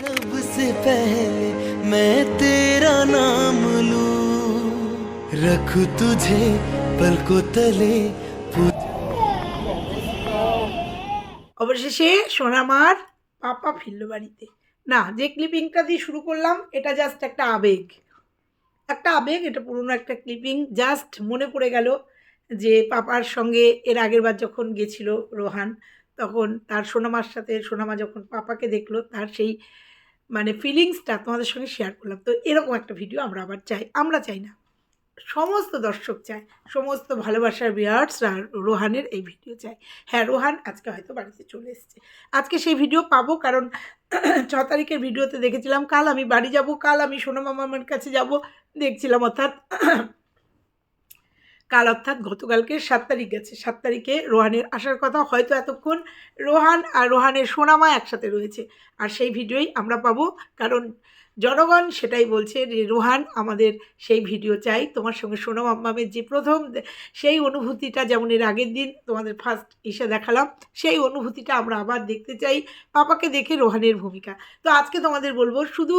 कब से पहले मैं तेरा नाम लूं रखूं तुझे पलकों तले অবশেষে সোনামার পাপা ফিরল বাড়িতে না যে ক্লিপিংটা দিয়ে শুরু করলাম এটা জাস্ট একটা আবেগ একটা আবেগ এটা পুরনো একটা ক্লিপিং জাস্ট মনে পড়ে গেল যে পাপার সঙ্গে এর আগের বার যখন গেছিল রোহান তখন তার সোনামার সাথে সোনামা যখন পাপাকে দেখলো তার সেই মানে ফিলিংসটা তোমাদের সঙ্গে শেয়ার করলাম। তো এরকম একটা ভিডিও আমরা আবার চাই। আমরা চাই না। সমস্ত দর্শক চায়। সমস্ত ভালোবাসার বিয়ার্সরা রোহানের এই ভিডিও চায়। হ্যাঁ রোহান আজকে হয়তো বাড়িতে চলে এসছে। আজকে সেই ভিডিও পাবো কারণ ছ তারিখের ভিডিওতে দেখেছিলাম, কাল আমি বাড়ি যাব, কাল আমি সোনামা মামার কাছে যাব। দেখছিলাম অর্থাৎ কাল অর্থাৎ গতকালকে সাত তারিখ গেছে। সাত তারিখে রোহানের আসার কথা হয়তো এতক্ষণ রোহান আর রোহানের সোনামা একসাথে রয়েছে। আর সেই ভিডিওই আমরা পাবো। কারণ জনগণ সেটাই বলছে, যে রোহান আমাদের সেই ভিডিও চাই। তোমার সঙ্গে সোনাম আম্মামের যে প্রথম, সেই অনুভূতিটা যেমন এর আগের দিন তোমাদের ফার্স্ট এসে দেখালাম, সেই অনুভূতিটা আমরা আবার দেখতে চাই পাপাকে দেখে রোহানের ভূমিকা। তো আজকে তোমাদের বলব, শুধু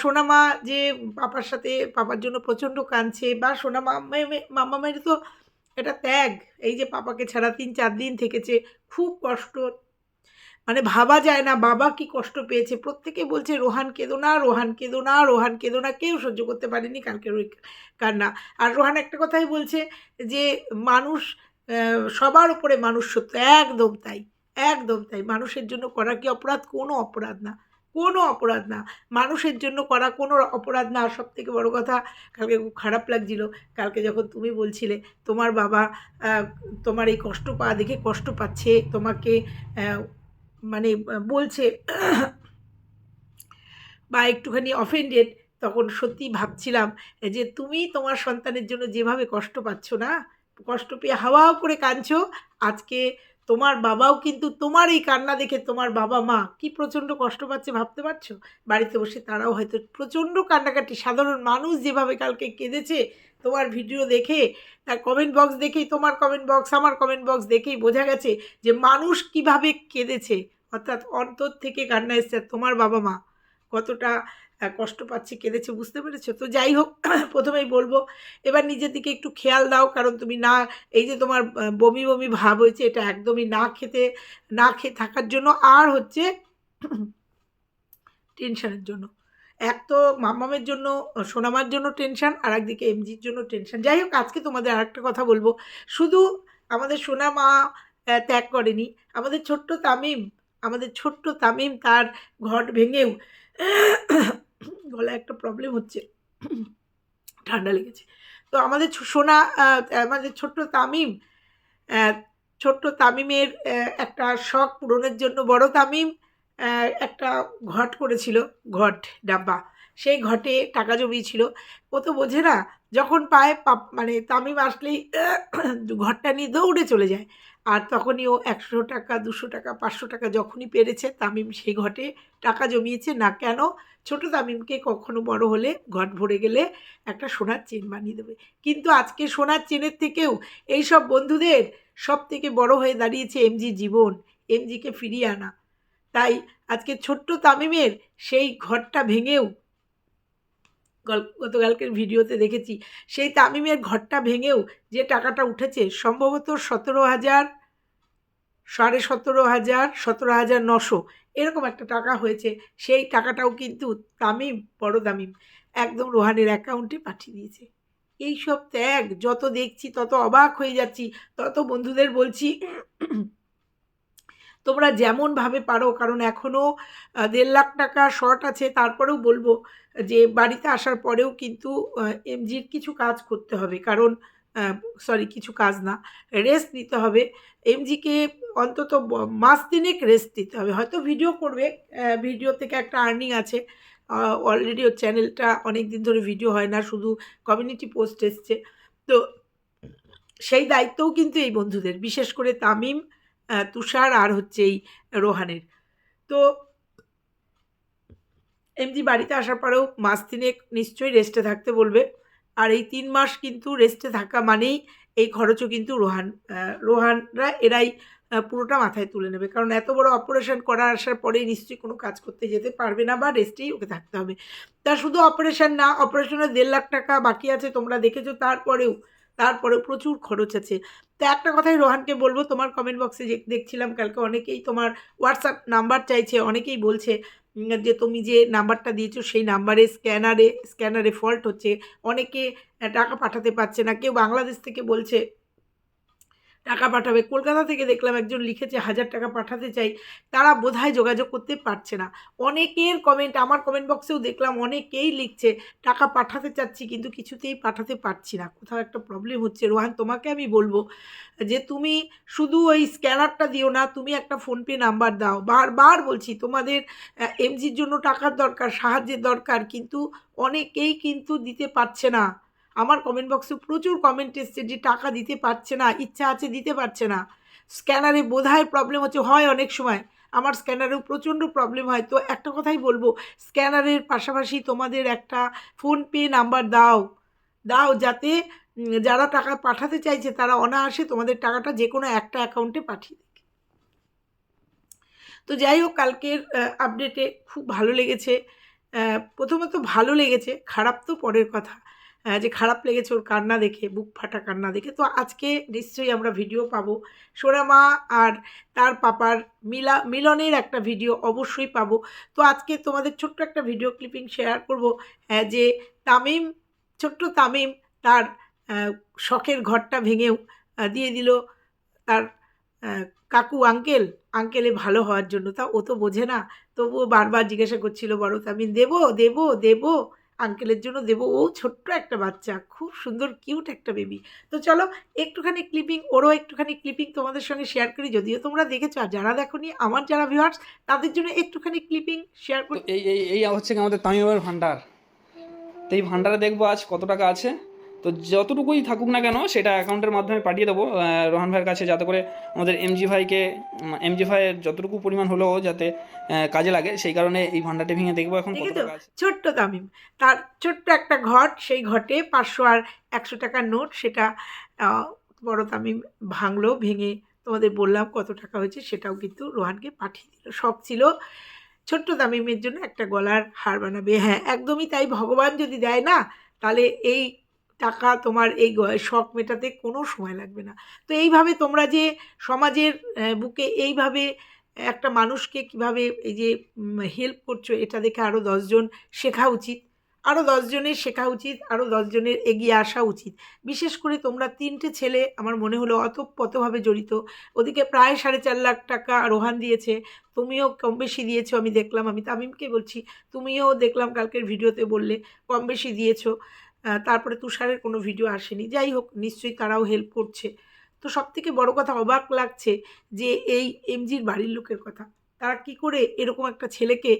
সোনামা যে পাপার সাথে পাপার জন্য প্রচণ্ড কাঁদছে বা সোনামা মামামের তো এটা ত্যাগ, এই যে পাপাকে ছাড়া তিন চার দিন থেকেছে, খুব কষ্ট মানে ভাবা যায় না, বাবা কি কষ্ট পেয়েছে? প্রত্যেকে বলছে, রোহান, কেঁদো না, রোহান, কেঁদো না, রোহান, কেঁদো না। কেউ সহ্য করতে পারেনি কালকের ওই কান্না। আর রোহান একটা কথাই বলছে যে, মানুষ সবার উপরে মানুষ সত্য একদম তাই একদম তাই। মানুষের জন্য করা কি অপরাধ? কোনো অপরাধ না, কোনো অপরাধ না। মানুষের জন্য করা কোনো অপরাধ না। সব থেকে বড়ো কথা, কালকে খুব খারাপ লাগছিল, কালকে যখন তুমি বলছিলে, তোমার বাবা তোমার এই কষ্ট পাওয়া দেখে কষ্ট পাচ্ছে, তোমাকে মানে বলছে, বা একটুখানি অফেন্ডেড তখন সত্যি ভাবছিলাম যে তুমি তোমার সন্তানের জন্য যেভাবে কষ্ট পাচ্ছ না, কষ্ট পেয়ে হাওয়াও করে কাঁদছো, আজকে তোমার বাবাও কিন্তু তোমার এই কান্না দেখে তোমার বাবা মা কি প্রচণ্ড কষ্ট পাচ্ছে ভাবতে পারছ? বাড়িতে বসে তারাও হয়তো প্রচণ্ড কান্নাকাটি, সাধারণ মানুষ যেভাবে কালকে কেঁদেছে, তোমার ভিডিও দেখে, তার কমেন্ট বক্স দেখেই, তোমার কমেন্ট বক্স আমার কমেন্ট বক্স দেখেই বোঝা গেছে যে মানুষ কীভাবে কেঁদেছে। অর্থাৎ অন্তর থেকে কান্না এসছে তোমার বাবা মা কতটা কষ্ট পাচ্ছে, কেঁদেছে বুঝতে পেরেছ? তো যাই হোক, প্রথমেই বলব, এবার নিজের দিকে একটু খেয়াল দাও, কারণ তুমি না, এই যে তোমার বমি বমি ভাব হয়েছে, এটা একদমই না খেতে, না খেয়ে থাকার জন্য, আর হচ্ছে টেনশনের জন্য। এক তো মামামের জন্য, সোনামার জন্য টেনশন, আর একদিকে এমজির জন্য টেনশন। যাই হোক, আজকে তোমাদের আরেকটা কথা বলব। শুধু আমাদের সোনা মা ত্যাগ করেনি, আমাদের ছোট্ট তামিম আমাদের ছোট্ট তামিম তার ঘট ভেঙেও গলায় একটা প্রবলেম হচ্ছে। ঠান্ডা লেগেছে। তো আমাদের সোনা আমাদের ছোট্ট তামিম ছোট্ট তামিমের একটা শখ পূরণের জন্য বড় তামিম একটা ঘট করেছিল, ঘট ডাব্বা। সেই ঘটে টাকা জমিয়েছিল। ও তো বোঝে না, যখন পায় মানে তামিম আসলেই ঘরটা নিয়ে দৌড়ে চলে যায়। আর তখনই ও একশো টাকা, দুশো টাকা, পাঁচশো টাকা যখনই পেরেছে তামিম সেই ঘটে টাকা জমিয়েছে। না কেন? ছোট তামিমকে কখনো বড় হলে ঘট ভরে গেলে একটা সোনার চেন বানিয়ে দেবে। কিন্তু আজকে সোনার চেনের থেকেও এই সব বন্ধুদের সব থেকে বড় হয়ে দাঁড়িয়েছে এমজি জীবন। এমজিকে ফিরিয়ে আনা। তাই আজকে ছোট্ট তামিমের সেই ঘরটা ভেঙেও গতকালকের ভিডিওতে দেখেছি, সেই তামিমের ঘরটা ভেঙেও যে টাকাটা উঠেছে সম্ভবত সতেরো হাজার, সাড়ে সতেরো হাজার সতেরো হাজার নশো এরকম একটা টাকা হয়েছে, সেই টাকাটাও কিন্তু তামিম, বড় তামিম, একদম রোহানের অ্যাকাউন্টে পাঠিয়ে দিয়েছে। এই সব ত্যাগ, যত দেখছি তত অবাক হয়ে যাচ্ছি, তত বন্ধুদের বলছি তোমরা যেমনভাবে পারো, কারণ এখনও দেড় লাখ টাকা শর্ট আছে। তারপরেও বলব যে, বাড়িতে আসার পরেও কিন্তু এমজির কিছু কাজ করতে হবে। কারণ সরি কিছু কাজ না রেস্ট নিতে হবে। এমজিকে অন্তত মাস তিনেক রেস্ট দিতে হবে। হয়তো ভিডিও করবে ভিডিও থেকে একটা আর্নিং আছে। অলরেডি ওর চ্যানেলটা অনেক দিন ধরে ভিডিও হয় না, শুধু কমিউনিটি পোস্ট এসছে। তো সেই দায়িত্বও কিন্তু এই বন্ধুদের। বিশেষ করে তামিম তুষার আর হচ্ছে এই রোহানের। তো এমজি বাড়িতে আসার পরেও মাস তিনেক নিশ্চয়ই রেস্টে থাকতে বলবে। আর এই তিন মাস কিন্তু রেস্টে থাকা মানেই এই খরচও কিন্তু রোহান। রোহানরা এরাই পুরোটা মাথায় তুলে নেবে। কারণ এত বড় অপারেশন করা আসার পরে নিশ্চয়ই কোনো কাজ করতে যেতে পারবে না বা রেস্টেই ওকে থাকতে হবে। তা শুধু অপারেশন না অপারেশনের দেড় লাখ টাকা বাকি আছে তোমরা দেখেছ, তারপরেও তারপরেও প্রচুর খরচ আছে। তো একটা কথাই রোহানকে বলব, তোমার কমেন্ট বক্সে যে দেখছিলাম কালকে অনেকেই তোমার হোয়াটসঅ্যাপ নাম্বার চাইছে, অনেকেই বলছে যে তুমি যে নাম্বারটা দিয়েছ সেই নাম্বারে স্ক্যানারে স্ক্যানারে ফল্ট হচ্ছে। অনেকে টাকা পাঠাতে পারছে না। কেউ বাংলাদেশ থেকে বলছে টাকা পাঠাবে। কলকাতা থেকে দেখলাম একজন লিখেছে, হাজার টাকা পাঠাতে চাই। তারা বোধহয় যোগাযোগ করতে পারছে না। অনেকের কমেন্ট আমার কমেন্ট বক্সেও দেখলাম অনেকেই লিখছে, টাকা পাঠাতে চাচ্ছি, কিন্তু কিছুতেই পাঠাতে পারছি না। কোথাও একটা প্রবলেম হচ্ছে। রোহান, তোমাকে আমি বলব যে, তুমি শুধু ওই স্ক্যানারটা দিও না, তুমি একটা ফোনপে নাম্বার দাও। বারবার বলছি, তোমাদের এমজির জন্য টাকার দরকার, সাহায্যের দরকার, কিন্তু অনেকেই কিন্তু দিতে পারছে না। আমার কমেন্ট বক্সে প্রচুর কমেন্ট এসছে যে টাকা দিতে পারছে না, ইচ্ছা আছে দিতে পারছে না। স্ক্যানারে বোধহয় প্রবলেম হচ্ছে, হয় অনেক সময়। আমার স্ক্যানারেও প্রচণ্ড প্রবলেম হয়। তো একটা কথাই বলব স্ক্যানারের পাশাপাশি তোমাদের একটা ফোনপে নাম্বার দাও। দাও যাতে যারা টাকা পাঠাতে চাইছে তারা অনায়াসে তোমাদের টাকাটা যে কোনো একটা অ্যাকাউন্টে পাঠিয়ে দেবে। তো যাই হোক, কালকের আপডেটে খুব ভালো লেগেছে। প্রথমত ভালো লেগেছে, খারাপ তো পরের কথা। যে খারাপ লেগেছে ওর কান্না দেখে বুক ফাটা কান্না দেখে। তো আজকে নিশ্চয়ই আমরা ভিডিও পাবো। সোনামা আর তার পাপার মিলা মিলনের একটা ভিডিও অবশ্যই পাবো। তো আজকে তোমাদের ছোট্ট একটা ভিডিও ক্লিপিং শেয়ার করব আহ, যে তামিম ছোট্ট তামিম তার শখের ঘরটা ভেঙেও দিয়ে দিল তার কাকু আঙ্কেল। আঙ্কেলে ভালো হওয়ার জন্য। তা ও তো বোঝে না। তবুও বারবার জিজ্ঞাসা করছিল বড় তামিম দেবো দেবো দেবো? আঙ্কেলের জন্য দেবো। ও ছোট্ট একটা বাচ্চা খুব সুন্দর কিউট একটা বেবি তো চলো একটুখানি ক্লিপিং ওরও একটুখানি ক্লিপিং তোমাদের সঙ্গে শেয়ার করি। যদিও তোমরা দেখেছ আর যারা দেখোনি আমার যারা ভিউয়ার্স তাদের জন্য একটুখানি ক্লিপিং শেয়ার করি। এই এই এই হচ্ছে আমাদের তামিমের ভান্ডার? তো এই ভান্ডারে দেখব আজ কত টাকা আছে? তো যতটুকুই থাকুক না কেন সেটা অ্যাকাউন্টের মাধ্যমে পাঠিয়ে দেবো। রোহান ভাইয়ের কাছে যাতে করে আমাদের এমজি ভাইকে এমজি ভাইয়ের যতটুকু পরিমাণ হলেও যাতে কাজে লাগে সেই কারণে এই ভান্ডারটি ভেঙে দেখব এখন কত দেখেছ? টাকা আছে ছোট্ট তামিম। তার ছোট্ট একটা ঘট সেই ঘটে পাঁচশো আর একশো টাকার নোট সেটা বড় তামিম ভাঙলো ভেঙে তোমাদের বললাম কত টাকা হয়েছে সেটাও কিন্তু রোহানকে পাঠিয়ে দিল। শখ ছিল ছোট্ট তামিমের জন্য একটা গলার হার বানাবে। হ্যাঁ একদমই তাই ভগবান যদি দেয় না তাহলে এই টাকা তোমার এই শখ মেটাতে কোনো সময় লাগবে না। তো এইভাবে তোমরা যে সমাজের বুকে এইভাবে একটা মানুষকে কীভাবে এই যে হেল্প করছ, এটা দেখে আরও দশজন শেখা উচিত। আরও দশজনের শেখা উচিত আরও দশজনের এগিয়ে আসা উচিত। বিশেষ করে তোমরা তিনটে ছেলে, আমার মনে হলো অতপ্রতভাবে জড়িত। ওদিকে প্রায় সাড়ে চার লাখ টাকা রোহান দিয়েছে। তুমিও কম বেশি দিয়েছ, আমি দেখলাম, আমি তামিমকে বলছি, তুমিও দেখলাম কালকের ভিডিওতে বললে, কম বেশি দিয়েছ। তারপরে তুষারের কোনো ভিডিও আসেনি। যাই হোক, নিশ্চয়ই তারাও হেল্প করছে। তো সব থেকে বড় কথা অবাক লাগছে যে এই এমজির বাড়ির লোকের কথা। তারা কি করে এরকম একটা ছেলেকে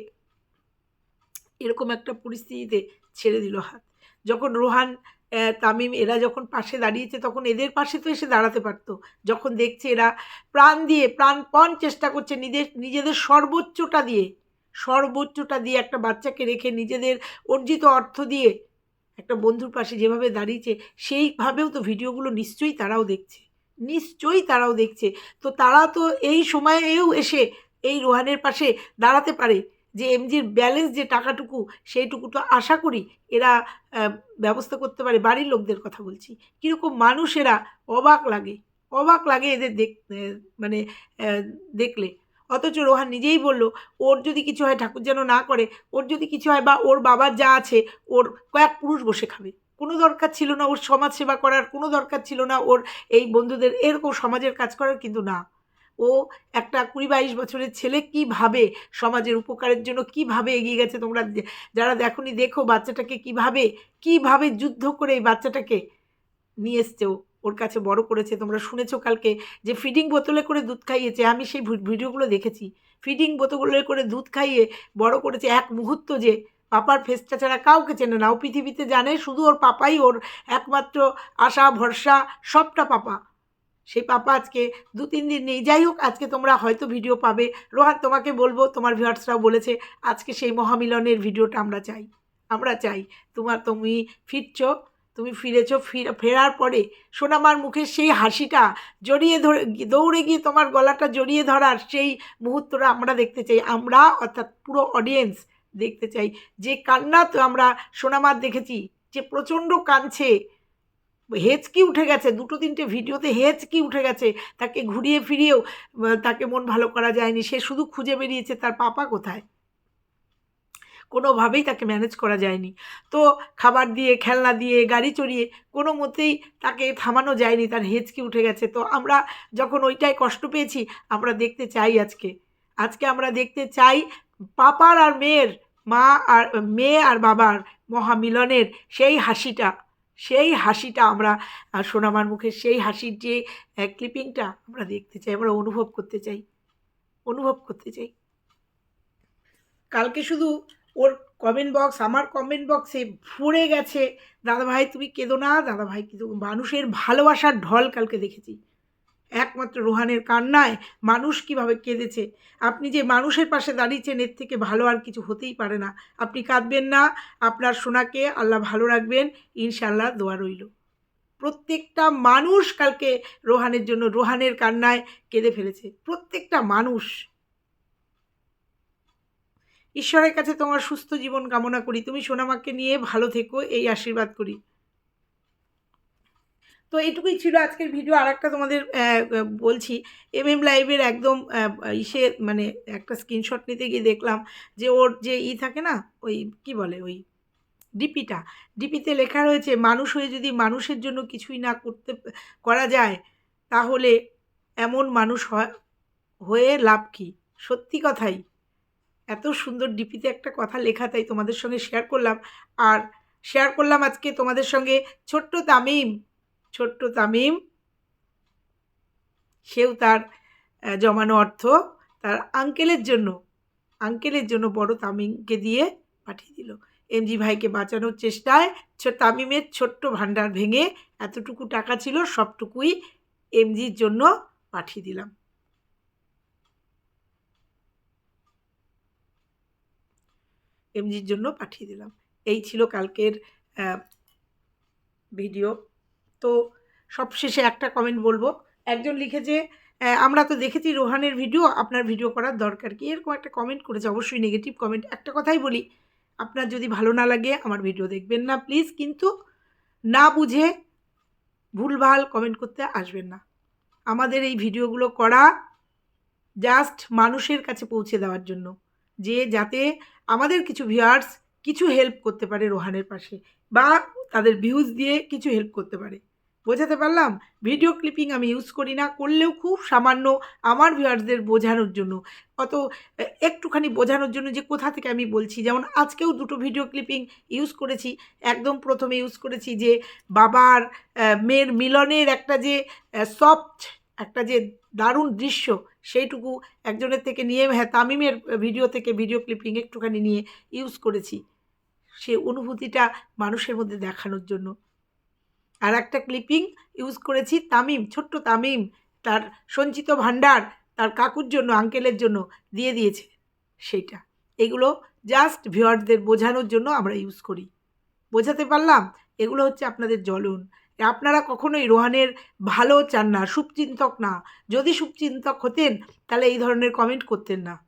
এরকম একটা পরিস্থিতিতে ছেড়ে দিল হাত? যখন রোহান তামিম এরা যখন পাশে দাঁড়িয়েছে, তখন এদের পাশে তো এসে দাঁড়াতে পারতো। যখন দেখছে এরা প্রাণ দিয়ে, প্রাণপণ চেষ্টা করছে নিজের, নিজেদের সর্বোচ্চটা দিয়ে সর্বোচ্চটা দিয়ে একটা বাচ্চাকে রেখে নিজেদের অর্জিত অর্থ দিয়ে একটা বন্ধুর পাশে যেভাবে দাঁড়িয়েছে, সেইভাবেও তো ভিডিওগুলো নিশ্চয়ই তারাও দেখছে। নিশ্চয়ই তারাও দেখছে। তো তারা তো এই সময়েও এসে এই রোহানের পাশে দাঁড়াতে পারে যে এমজির ব্যালেন্স যে টাকাটুকু, সেইটুকু তো আশা করি এরা ব্যবস্থা করতে পারে। বাড়ির লোকদের কথা বলছি। কীরকম মানুষেরা অবাক লাগে। অবাক লাগে এদের দেখ মানে দেখলে। অথচ রোহান নিজেই বলল, ওর যদি কিছু হয় ঠাকুর যেন না করে, ওর যদি কিছু হয় বা ওর বাবার যা আছে, ওর কয়েক পুরুষ বসে খাবে। কোনো দরকার ছিল না ওর সমাজ সেবা করার, কোনো দরকার ছিল না ওর এই বন্ধুদের, এরকম সমাজের কাজ করার কিন্তু না। ও একটা কুড়ি বাইশ বছরের ছেলে কীভাবে সমাজের উপকারের জন্য কীভাবে এগিয়ে গেছে তোমরা যারা দেখনি দেখো বাচ্চাটাকে কীভাবে কীভাবে যুদ্ধ করে এই বাচ্চাটাকে নিয়ে এসছে ও। ওর কাছে বড় করেছে, তোমরা শুনেছো কালকে যে ফিডিং বোতলে করে দুধ খাইয়েছে, আমি সেই ভিডিওগুলো দেখেছি। ফিডিং বোতলে করে দুধ খাইয়ে বড় করেছে এক মুহূর্ত যে পাপার ফেসটা ছাড়া কাউকে চেনে না। ও পৃথিবীতে জানে শুধু ওর পাপাই ওর একমাত্র আশা, ভরসা, সবটা পাপা। সেই পাপা আজকে দু, তিন দিন নেই। যাই হোক, আজকে তোমরা হয়তো ভিডিও পাবে। রোহান, তোমাকে বলব, তোমার ভিউয়ার্সরাও বলেছে, আজকে সেই মহামিলনের ভিডিওটা আমরা চাই। আমরা চাই, তোমার, তুমি ফিরছো। তুমি ফিরেছো, ফির- ফেরার পরে সোনামার মুখের সেই হাসিটা জড়িয়ে ধরে, দৌড়ে গিয়ে তোমার গলাটা জড়িয়ে ধরার সেই মুহূর্তটা আমরা দেখতে চাই। আমরা, অর্থাৎ পুরো অডিয়েন্স দেখতে চাই। যে কান্না তো আমরা সোনামার দেখেছি, যে প্রচণ্ড কাঁদছে। হেঁচকি উঠে গেছে, দুটো তিনটে ভিডিওতে হেঁচকি উঠে গেছে। তাকে ঘুরিয়ে ফিরিয়েও, তাকে মন ভালো করা যায়নি। সে শুধু খুঁজে বেরিয়েছে, তার পাপা কোথায়? কোনোভাবেই তাকে ম্যানেজ করা যায়নি। তো খাবার দিয়ে, খেলনা দিয়ে, গাড়ি চড়িয়ে কোনো মতেই তাকে থামানো যায়নি, তার হেঁচকি উঠে গেছে। তো আমরা যখন ওইটাই কষ্ট পেয়েছি, আমরা দেখতে চাই আজকে। আজকে আমরা দেখতে চাই পাপার আর মেয়ের, মা আর, মেয়ে আর বাবার মহামিলনের সেই হাসিটা। সেই হাসিটা আমরা সোনামার মুখে সেই হাসির যে ক্লিপিংটা আমরা দেখতে চাই, আমরা অনুভব করতে চাই। অনুভব করতে চাই। কালকে শুধু ওর কমেন্ট বক্স আমার কমেন্ট বক্সে ভরে গেছে, দাদাভাই, তুমি কেঁদো না, দাদাভাই কিন্তু মানুষের ভালোবাসার ঢল কালকে দেখেছি। একমাত্র রোহানের কান্নায় মানুষ কীভাবে কেঁদেছে? আপনি যে মানুষের পাশে দাঁড়িয়েছেন, এর থেকে ভালো আর কিছু হতেই পারে না। আপনি কাঁদবেন না, আপনার সোনাকে আল্লাহ ভালো রাখবেন ইনশাল্লাহ দোয়া রইল। প্রত্যেকটা মানুষ কালকে রোহানের জন্য, রোহানের কান্নায় কেঁদে ফেলেছে। প্রত্যেকটা মানুষ। ঈশ্বরের কাছে তোমার সুস্থ জীবন কামনা করি। তুমি সোনামাকে নিয়ে ভালো থেকো, এই আশীর্বাদ করি। তো এইটুকুই ছিল আজকের ভিডিও। আর একটা তোমাদের বলছি এম এম লাইভের একদম ইসে মানে একটা স্ক্রিনশট নিতে গিয়ে দেখলাম যে ওর যে ই থাকে না, ওই কি বলে ওই ডিপিটা, ডিপিতে লেখা রয়েছে, মানুষ হয়ে যদি মানুষের জন্য কিছুই না করতে, করা যায়, তাহলে এমন মানুষ হয়, হয়ে লাভ কি? সত্যি কথাই। এত সুন্দর ডিপিতে একটা কথা লেখা তাই তোমাদের সঙ্গে শেয়ার করলাম। আর শেয়ার করলাম আজকে তোমাদের সঙ্গে ছোট্ট তামিম ছোট্ট তামিম, সেও তার জমানো অর্থ তার আঙ্কেলের জন্য আঙ্কেলের জন্য বড় তামিমকে দিয়ে পাঠিয়ে দিল। এমজি ভাইকে বাঁচানোর চেষ্টায় তামিমের ছোট্ট ভাণ্ডার ভেঙে এতটুকু টাকা ছিল সবটুকুই এমজির জন্য পাঠিয়ে দিলাম। এমজির জন্য পাঠিয়ে দিলাম। এই ছিল কালকের ভিডিও। তো সবশেষে একটা কমেন্ট বলব। একজন লিখেছে আমরা তো দেখেছি রোহানের ভিডিও, আপনার ভিডিও করার দরকার কি? এরকম একটা কমেন্ট করেছে, অবশ্যই নেগেটিভ কমেন্ট একটা কথাই বলি, আপনার যদি ভালো না লাগে, আমার ভিডিও দেখবেন না প্লিজ কিন্তু না বুঝে ভুলভাল কমেন্ট করতে আসবেন না। আমাদের এই ভিডিওগুলো করা জাস্ট মানুষের কাছে পৌঁছে দেওয়ার জন্য। যে যাতে আমাদের কিছু ভিউয়ার্স কিছু হেল্প করতে পারে রোহানের পাশে বা তাদের ভিউজ দিয়ে কিছু হেল্প করতে পারে। বোঝাতে পারলাম? ভিডিও ক্লিপিং আমি ইউজ করি না, করলেও খুব সামান্য আমার ভিউয়ার্সদের বোঝানোর জন্য। অত একটুখানি বোঝানোর জন্য যে কোথা থেকে আমি বলছি। যেমন আজকেও দুটো ভিডিও ক্লিপিং ইউজ করেছি। একদম প্রথমে ইউজ করেছি যে বাবার মেয়ের মিলনের একটা যে সফট একটা যে দারুণ দৃশ্য সেইটুকু একজনের থেকে নিয়ে হ্যাঁ তামিমের ভিডিও থেকে ভিডিও ক্লিপিং একটুখানি নিয়ে ইউজ করেছি। সে অনুভূতিটা মানুষের মধ্যে দেখানোর জন্য। আর একটা ক্লিপিং ইউজ করেছি তামিম, ছোট্ট তামিম, তার সঞ্চিত ভাণ্ডার তার কাকুর জন্য আঙ্কেলের জন্য দিয়ে দিয়েছে সেইটা। এগুলো জাস্ট ভিউয়ারদের বোঝানোর জন্য আমরা ইউজ করি। বোঝাতে পারলাম? এগুলো হচ্ছে আপনাদের জ্বলন। আপনারা কখনোই রোহানের ভালো চান না, শুভচিন্তক না। যদি শুভচিন্তক হতেন, তাহলে এই ধরনের কমেন্ট করতেন না।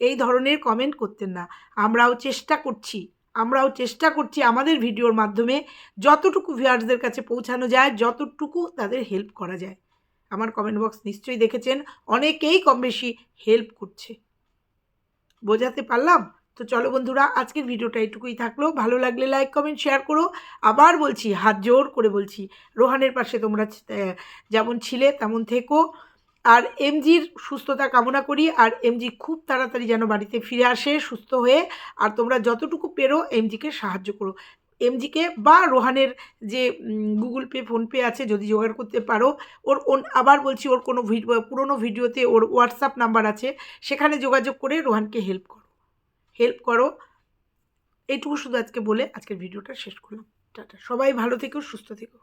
এই ধরনের কমেন্ট করতেন না। আমরাও চেষ্টা করছি, আমরাও চেষ্টা করছি আমাদের ভিডিওর মাধ্যমে যতটুকু ভিউয়ার্সদের কাছে পৌঁছানো যায়, যতটুকু তাদের হেল্প করা যায়। আমার কমেন্ট বক্স নিশ্চয়ই দেখেছেন, অনেকেই কম বেশি হেল্প করছে। বোঝাতে পারলাম? তো চলো বন্ধুরা, আজকের ভিডিওটা এইটুকুই থাকল। ভালো লাগলে লাইক কমেন্ট শেয়ার করো। আবার বলছি, হাত জোর করে বলছি, রোহানের পাশে তোমরা যেমন ছিলে তেমন থেকো। আর এমজির সুস্থতা কামনা করি। আর এমজি খুব তাড়াতাড়ি যেন বাড়িতে ফিরে আসে, সুস্থ হয়ে। আর তোমরা যতটুকু পেরো এমজিকে সাহায্য করো। এমজিকে বা রোহানের যে গুগল পে ফোনপে আছে, যদি জোগাড় করতে পারো, ওর ওন- আবার বলছি, ওর কোনো ভিডিও পুরোনো ভিডিওতে ওর হোয়াটসঅ্যাপ নাম্বার আছে। সেখানে যোগাযোগ করে রোহানকে হেল্প করো। হেল্প করো। এইটুকু শুধু আজকে বলে আজকের ভিডিওটা শেষ করলাম। টাটা। সবাই ভালো থেকো, সুস্থ থেকো।